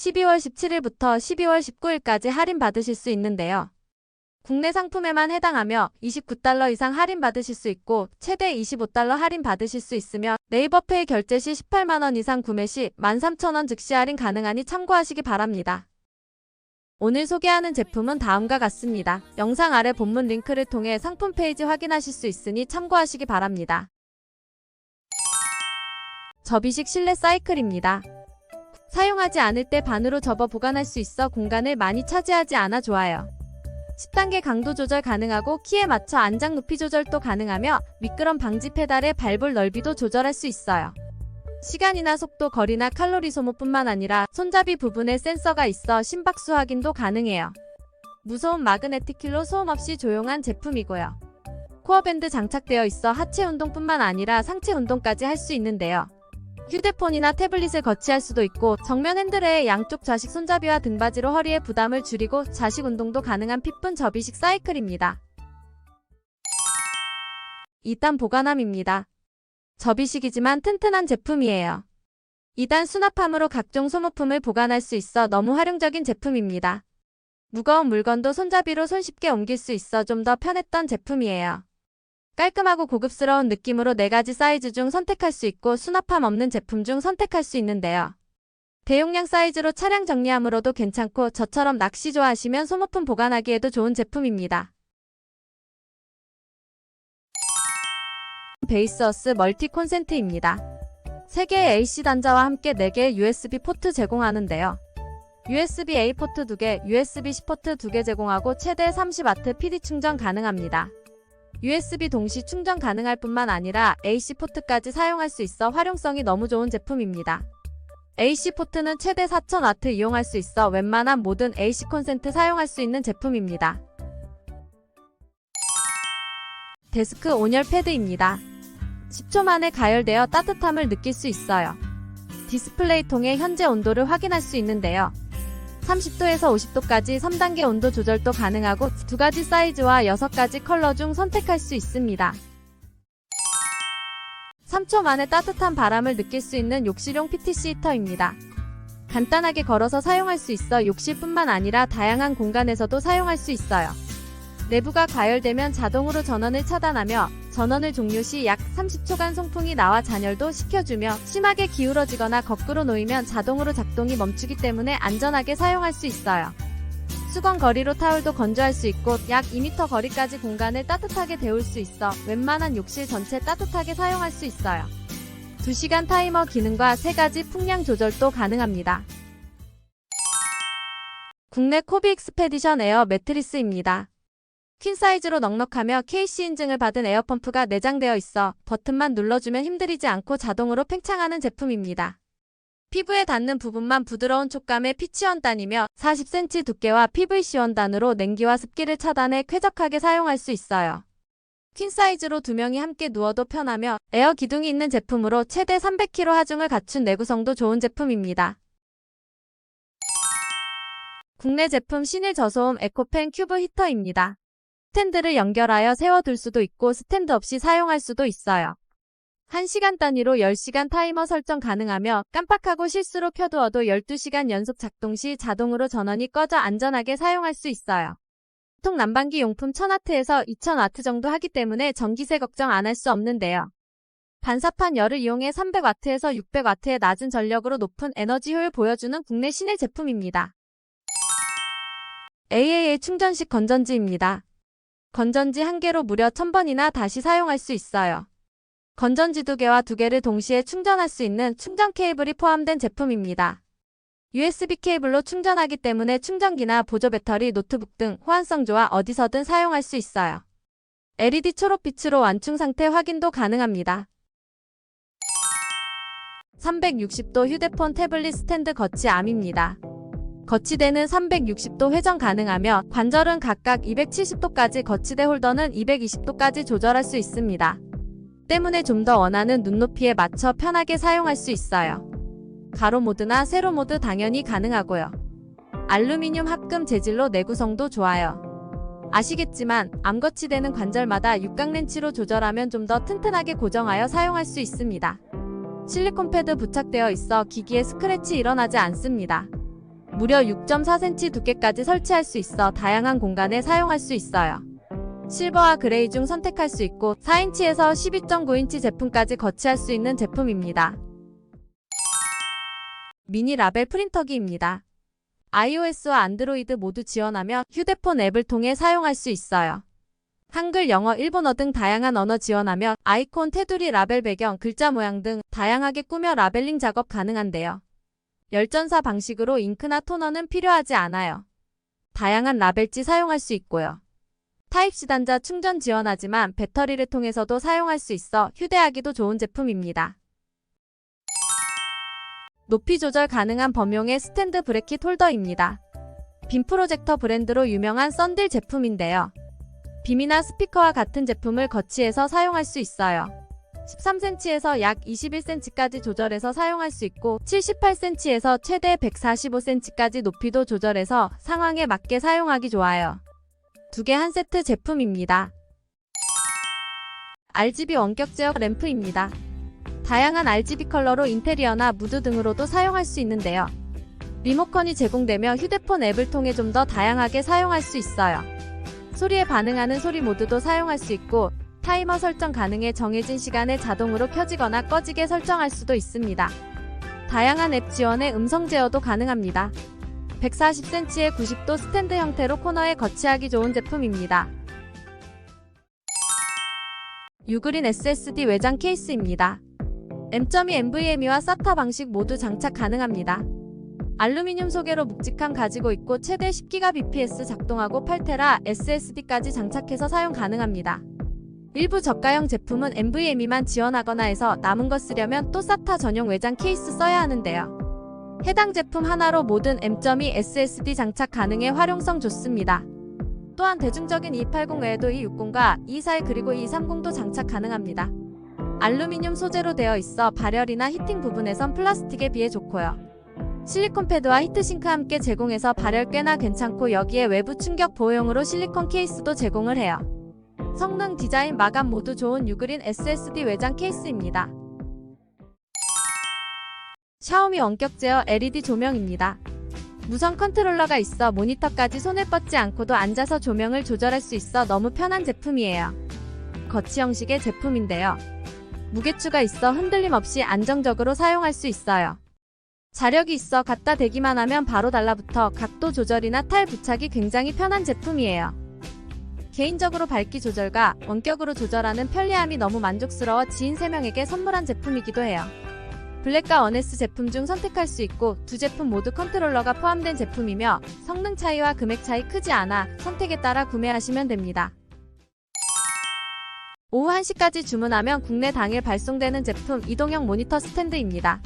12월 17일부터 12월 19일까지 할인 받으실 수 있는데요. 국내 상품에만 해당하며 29달러 이상 할인 받으실 수 있고 최대 25달러 할인 받으실 수 있으며 네이버페이 결제 시 18만원 이상 구매 시 13,000원 즉시 할인 가능하니 참고하시기 바랍니다. 오늘 소개하는 제품은 다음과 같습니다. 영상 아래 본문 링크를 통해 상품 페이지 확인하실 수 있으니 참고하시기 바랍니다. 접이식 실내 사이클입니다. 사용하지 않을 때 반으로 접어 보관할 수 있어 공간을 많이 차지하지 않아 좋아요. 10단계 강도 조절 가능하고 키에 맞춰 안장 높이 조절도 가능하며 미끄럼 방지 페달의 발볼 넓이도 조절할 수 있어요. 시간이나 속도, 거리나 칼로리 소모뿐만 아니라 손잡이 부분에 센서가 있어 심박수 확인도 가능해요. 무소음 마그네틱 킬로 소음 없이 조용한 제품이고요. 코어밴드 장착되어 있어 하체 운동뿐만 아니라 상체 운동까지 할 수 있는데요. 휴대폰이나 태블릿을 거치할 수도 있고 정면 핸들에 양쪽 좌식 손잡이와 등받이로 허리의 부담을 줄이고 좌식 운동도 가능한 핏분 접이식 사이클입니다. 2단 보관함입니다. 접이식이지만 튼튼한 제품이에요. 2단 수납함으로 각종 소모품을 보관할 수 있어 너무 활용적인 제품입니다. 무거운 물건도 손잡이로 손쉽게 옮길 수 있어 좀 더 편했던 제품이에요. 깔끔하고 고급스러운 느낌으로 4가지 사이즈 중 선택할 수 있고 수납함 없는 제품 중 선택할 수 있는데요. 대용량 사이즈로 차량 정리함으로도 괜찮고 저처럼 낚시 좋아하시면 소모품 보관하기에도 좋은 제품입니다. 베이스어스 멀티 콘센트입니다. 3개의 AC 단자와 함께 4개의 USB 포트 제공하는데요. USB-A 포트 2개, USB-C 포트 2개 제공하고 최대 30W PD 충전 가능합니다. USB 동시 충전 가능할 뿐만 아니라 AC 포트까지 사용할 수 있어 활용성이 너무 좋은 제품입니다. AC 포트는 최대 4000W 이용할 수 있어 웬만한 모든 AC 콘센트 사용할 수 있는 제품입니다. 데스크 온열 패드입니다. 10초 만에 가열되어 따뜻함을 느낄 수 있어요. 디스플레이 통해 현재 온도를 확인할 수 있는데요. 30도에서 50도까지 3단계 온도 조절도 가능하고 두 가지 사이즈와 6가지 컬러 중 선택할 수 있습니다. 3초 만에 따뜻한 바람을 느낄 수 있는 욕실용 PTC 히터입니다. 간단하게 걸어서 사용할 수 있어 욕실뿐만 아니라 다양한 공간에서도 사용할 수 있어요. 내부가 가열되면 자동으로 전원을 차단하며 전원을 종료 시 약 30초간 송풍이 나와 잔열도 식혀주며 심하게 기울어지거나 거꾸로 놓이면 자동으로 작동이 멈추기 때문에 안전하게 사용할 수 있어요. 수건 거리로 타올도 건조할 수 있고 약 2m 거리까지 공간을 따뜻하게 데울 수 있어 웬만한 욕실 전체 따뜻하게 사용할 수 있어요. 2시간 타이머 기능과 3가지 풍량 조절도 가능합니다. 국내 코비 익스페디션 에어 매트리스입니다. 퀸 사이즈로 넉넉하며 KC 인증을 받은 에어펌프가 내장되어 있어 버튼만 눌러주면 힘들이지 않고 자동으로 팽창하는 제품입니다. 피부에 닿는 부분만 부드러운 촉감의 피치 원단이며 40cm 두께와 PVC 원단으로 냉기와 습기를 차단해 쾌적하게 사용할 수 있어요. 퀸 사이즈로 두 명이 함께 누워도 편하며 에어 기둥이 있는 제품으로 최대 300kg 하중을 갖춘 내구성도 좋은 제품입니다. 국내 제품 신일 저소음 에코펜 큐브 히터입니다. 스탠드를 연결하여 세워둘 수도 있고 스탠드 없이 사용할 수도 있어요. 1시간 단위로 10시간 타이머 설정 가능하며 깜빡하고 실수로 켜두어도 12시간 연속 작동 시 자동으로 전원이 꺼져 안전하게 사용할 수 있어요. 보통 난방기 용품 1000W에서 2000W 정도 하기 때문에 전기세 걱정 안 할 수 없는데요. 반사판 열을 이용해 300W에서 600W의 낮은 전력으로 높은 에너지 효율 보여주는 국내 신의 제품입니다. AAA 충전식 건전지입니다. 건전지 한 개로 무려 1000번이나 다시 사용할 수 있어요. 건전지 두 개와 두 개를 동시에 충전할 수 있는 충전 케이블이 포함된 제품입니다. USB 케이블로 충전하기 때문에 충전기나 보조 배터리, 노트북 등 호환성 좋아 어디서든 사용할 수 있어요. LED 초록빛으로 완충 상태 확인도 가능합니다. 360도 휴대폰 태블릿 스탠드 거치 암입니다. 거치대는 360도 회전 가능하며 관절은 각각 270도까지 거치대 홀더는 220도까지 조절할 수 있습니다. 때문에 좀 더 원하는 눈높이에 맞춰 편하게 사용할 수 있어요. 가로 모드나 세로 모드 당연히 가능하고요. 알루미늄 합금 재질로 내구성도 좋아요. 아시겠지만 암거치대는 관절마다 육각 렌치로 조절하면 좀 더 튼튼하게 고정하여 사용할 수 있습니다. 실리콘 패드 부착되어 있어 기기에 스크래치 일어나지 않습니다. 무려 6.4cm 두께까지 설치할 수 있어 다양한 공간에 사용할 수 있어요. 실버와 그레이 중 선택할 수 있고 4인치에서 12.9인치 제품까지 거치할 수 있는 제품입니다. 미니 라벨 프린터기입니다. iOS와 안드로이드 모두 지원하며 휴대폰 앱을 통해 사용할 수 있어요. 한글, 영어, 일본어 등 다양한 언어 지원하며 아이콘, 테두리, 라벨 배경, 글자 모양 등 다양하게 꾸며 라벨링 작업 가능한데요. 열전사 방식으로 잉크나 토너는 필요하지 않아요. 다양한 라벨지 사용할 수 있고요. 타입C 단자 충전 지원하지만 배터리를 통해서도 사용할 수 있어 휴대하기도 좋은 제품입니다. 높이 조절 가능한 범용의 스탠드 브래킷 홀더입니다. 빔 프로젝터 브랜드로 유명한 썬딜 제품인데요. 빔이나 스피커와 같은 제품을 거치해서 사용할 수 있어요. 13cm에서 약 21cm까지 조절해서 사용할 수 있고 78cm에서 최대 145cm까지 높이도 조절해서 상황에 맞게 사용하기 좋아요. 두 개 한 세트 제품입니다. RGB 원격 제어 램프입니다. 다양한 RGB 컬러로 인테리어나 무드 등으로도 사용할 수 있는데요. 리모컨이 제공되며 휴대폰 앱을 통해 좀 더 다양하게 사용할 수 있어요. 소리에 반응하는 소리 모드도 사용할 수 있고 타이머 설정 가능해 정해진 시간에 자동으로 켜지거나 꺼지게 설정할 수도 있습니다. 다양한 앱 지원에 음성 제어도 가능합니다. 140cm의 90도 스탠드 형태로 코너에 거치하기 좋은 제품입니다. 유그린 SSD 외장 케이스입니다. M.2 NVMe와 SATA 방식 모두 장착 가능합니다. 알루미늄 소개로 묵직함 가지고 있고 최대 10GBps 작동하고 8테라 SSD까지 장착해서 사용 가능합니다. 일부 저가형 제품은 NVMe만 지원하거나 해서 남은 거 쓰려면 또 SATA 전용 외장 케이스 써야 하는데요. 해당 제품 하나로 모든 M.2 SSD 장착 가능해 활용성 좋습니다. 또한 대중적인 280 외에도 260과 241 그리고 230도 장착 가능합니다. 알루미늄 소재로 되어 있어 발열이나 히팅 부분에선 플라스틱에 비해 좋고요. 실리콘 패드와 히트싱크 함께 제공해서 발열 꽤나 괜찮고 여기에 외부 충격 보호용으로 실리콘 케이스도 제공을 해요. 성능, 디자인, 마감 모두 좋은 유그린 SSD 외장 케이스입니다. 샤오미 원격 제어 LED 조명입니다. 무선 컨트롤러가 있어 모니터까지 손을 뻗지 않고도 앉아서 조명을 조절할 수 있어 너무 편한 제품이에요. 거치 형식의 제품인데요. 무게추가 있어 흔들림 없이 안정적으로 사용할 수 있어요. 자력이 있어 갖다 대기만 하면 바로 달라붙어 각도 조절이나 탈 부착이 굉장히 편한 제품이에요. 개인적으로 밝기 조절과 원격으로 조절하는 편리함이 너무 만족스러워 지인 3명에게 선물한 제품이기도 해요. 블랙과 어네스 제품 중 선택할 수 있고 두 제품 모두 컨트롤러가 포함된 제품이며 성능 차이와 금액 차이 크지 않아 선택에 따라 구매하시면 됩니다. 오후 1시까지 주문하면 국내 당일 발송되는 제품 이동형 모니터 스탠드입니다.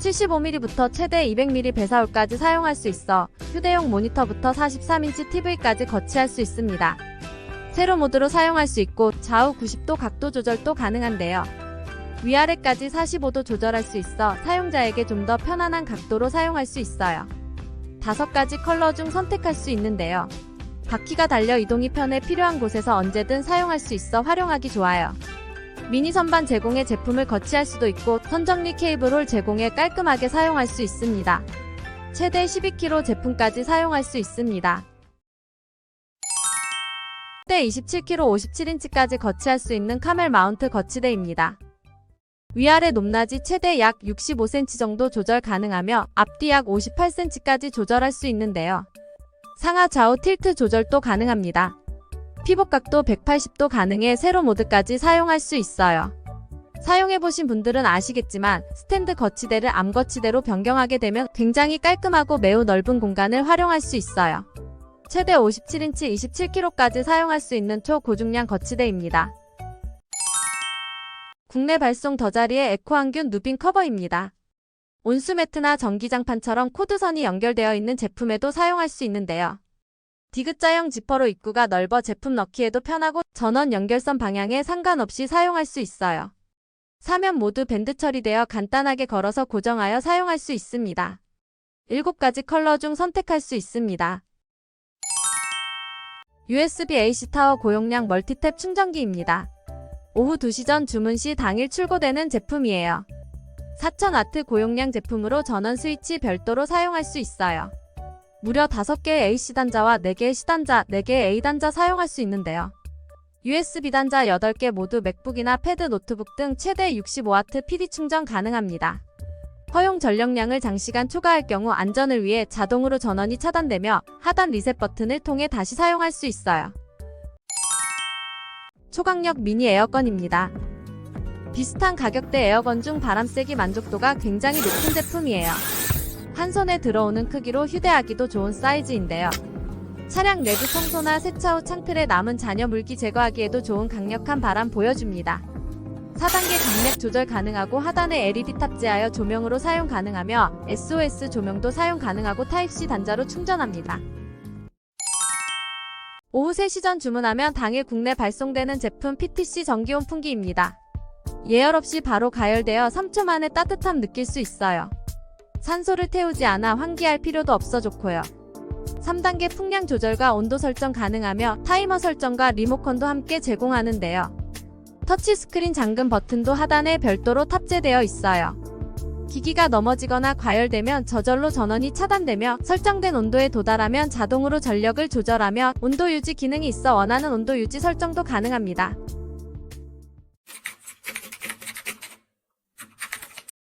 75mm부터 최대 200mm 배사홀까지 사용할 수 있어 휴대용 모니터부터 43인치 TV까지 거치할 수 있습니다. 세로 모드로 사용할 수 있고 좌우 90도 각도 조절도 가능한데요. 위아래까지 45도 조절할 수 있어 사용자에게 좀 더 편안한 각도로 사용할 수 있어요. 다섯 가지 컬러 중 선택할 수 있는데요. 바퀴가 달려 이동이 편해 필요한 곳에서 언제든 사용할 수 있어 활용하기 좋아요. 미니 선반 제공의 제품을 거치할 수도 있고 선정리 케이블홀 제공에 깔끔하게 사용할 수 있습니다. 최대 12kg 제품까지 사용할 수 있습니다. 최대 27kg 57인치까지 거치할 수 있는 카멜 마운트 거치대입니다. 위아래 높낮이 최대 약 65cm 정도 조절 가능하며 앞뒤 약 58cm까지 조절할 수 있는데요. 상하 좌우 틸트 조절도 가능합니다. 피복 각도 180도 가능해 세로 모드까지 사용할 수 있어요. 사용해보신 분들은 아시겠지만 스탠드 거치대를 암 거치대로 변경하게 되면 굉장히 깔끔하고 매우 넓은 공간을 활용할 수 있어요. 최대 57인치 27kg까지 사용할 수 있는 초고중량 거치대입니다. 국내 발송 더자리의 에코항균 누빈 커버입니다. 온수 매트나 전기장판처럼 코드선이 연결되어 있는 제품에도 사용할 수 있는데요. 디귿자형 지퍼로 입구가 넓어 제품 넣기에도 편하고 전원 연결선 방향에 상관없이 사용할 수 있어요. 사면 모두 밴드 처리되어 간단하게 걸어서 고정하여 사용할 수 있습니다. 7가지 컬러 중 선택할 수 있습니다. USB-AC 타워 고용량 멀티탭 충전기입니다. 오후 2시 전 주문 시 당일 출고되는 제품이에요. 4000W 고용량 제품으로 전원 스위치 별도로 사용할 수 있어요. 무려 5개의 AC 단자와 4개의 C 단자, 4개의 A 단자 사용할 수 있는데요. USB 단자 8개 모두 맥북이나 패드, 노트북 등 최대 65W PD 충전 가능합니다. 허용 전력량을 장시간 초과할 경우 안전을 위해 자동으로 전원이 차단되며 하단 리셋 버튼을 통해 다시 사용할 수 있어요. 초강력 미니 에어건입니다. 비슷한 가격대 에어건 중 바람 세기 만족도가 굉장히 높은 제품이에요. 한 손에 들어오는 크기로 휴대하기도 좋은 사이즈인데요. 차량 내부 청소나 세차 후 창틀에 남은 잔여 물기 제거하기에도 좋은 강력한 바람 보여줍니다. 4단계 강약 조절 가능하고 하단에 LED 탑재하여 조명으로 사용 가능하며 SOS 조명도 사용 가능하고 타입C 단자로 충전합니다. 오후 3시 전 주문하면 당일 국내 발송되는 제품 PTC 전기온풍기입니다. 예열 없이 바로 가열되어 3초 만에 따뜻함 느낄 수 있어요. 산소를 태우지 않아 환기할 필요도 없어 좋고요. 3단계 풍량 조절과 온도 설정 가능하며 타이머 설정과 리모컨도 함께 제공하는데요. 터치스크린 잠금 버튼도 하단에 별도로 탑재되어 있어요. 기기가 넘어지거나 과열되면 저절로 전원이 차단되며 설정된 온도에 도달하면 자동으로 전력을 조절하며 온도 유지 기능이 있어 원하는 온도 유지 설정도 가능합니다.